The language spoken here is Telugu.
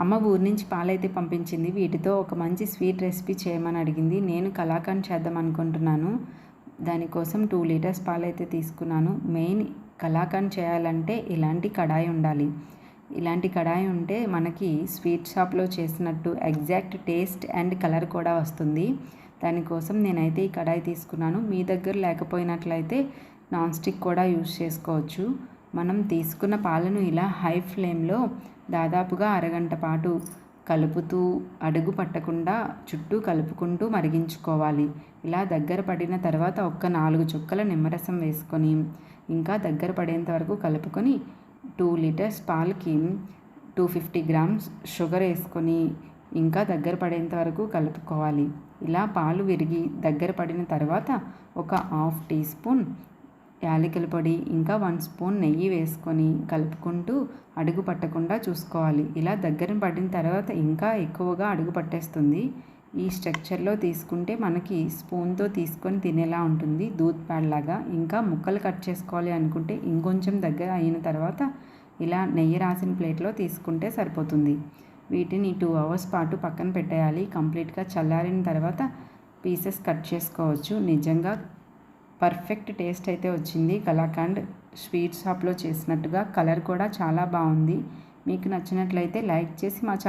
అమ్మ ఊరి నుంచి పాలైతే పంపించింది. వీటితో ఒక మంచి స్వీట్ రెసిపీ చేయమని అడిగింది. నేను కలాఖండ్ చేద్దాం అనుకుంటున్నాను. దానికోసం టూ లీటర్స్ పాలైతే తీసుకున్నాను. మెయిన్ కలాకాండ్ చేయాలంటే ఇలాంటి కడాయి ఉండాలి. ఇలాంటి కడాయి ఉంటే మనకి స్వీట్ షాప్లో చేసినట్టు ఎగ్జాక్ట్ టేస్ట్ అండ్ కలర్ కూడా వస్తుంది. దానికోసం నేనైతే ఈ కడాయి తీసుకున్నాను. మీ దగ్గర లేకపోయినట్లయితే నాన్ స్టిక్ కూడా యూస్ చేసుకోవచ్చు. మనం తీసుకున్న పాలను ఇలా హై ఫ్లేమ్లో దాదాపుగా అరగంట పాటు కలుపుతూ అడుగు పట్టకుండా చుట్టూ కలుపుకుంటూ మరిగించుకోవాలి. ఇలా దగ్గర పడిన తర్వాత ఒక్క నాలుగు చుక్కల నిమ్మరసం వేసుకొని ఇంకా దగ్గర పడేంత వరకు కలుపుకొని టూ లీటర్స్ పాలకి టూ ఫిఫ్టీ గ్రామ్స్ షుగర్ వేసుకొని ఇంకా దగ్గర పడేంత వరకు కలుపుకోవాలి. ఇలా పాలు విరిగి దగ్గర పడిన తర్వాత ఒక హాఫ్ టీ స్పూన్ యాలకుల పొడి ఇంకా వన్ స్పూన్ నెయ్యి వేసుకొని కలుపుకుంటూ అడుగు పట్టకుండా చూసుకోవాలి. ఇలా దగ్గర పడిన తర్వాత ఇంకా ఎక్కువగా అడుగు పట్టేస్తుంది. ఈ స్ట్రక్చర్లో తీసుకుంటే మనకి స్పూన్తో తీసుకొని తినేలా ఉంటుంది. దూద్ లాగా. ఇంకా ముక్కలు కట్ చేసుకోవాలి అనుకుంటే ఇంకొంచెం దగ్గర అయిన తర్వాత ఇలా నెయ్యి రాసిన ప్లేట్లో తీసుకుంటే సరిపోతుంది. వీటిని టూ అవర్స్ పాటు పక్కన పెట్టేయాలి. కంప్లీట్గా చల్లారిన తర్వాత పీసెస్ కట్ చేసుకోవచ్చు. నిజంగా పర్ఫెక్ట్ టేస్ట్ అయితే వచ్చింది. కలాకండ్ స్వీట్ షాప్లో చేసినట్టుగా కలర్ కూడా చాలా బాగుంది. మీకు నచ్చినట్లయితే లైక్ చేసి మా ఛానల్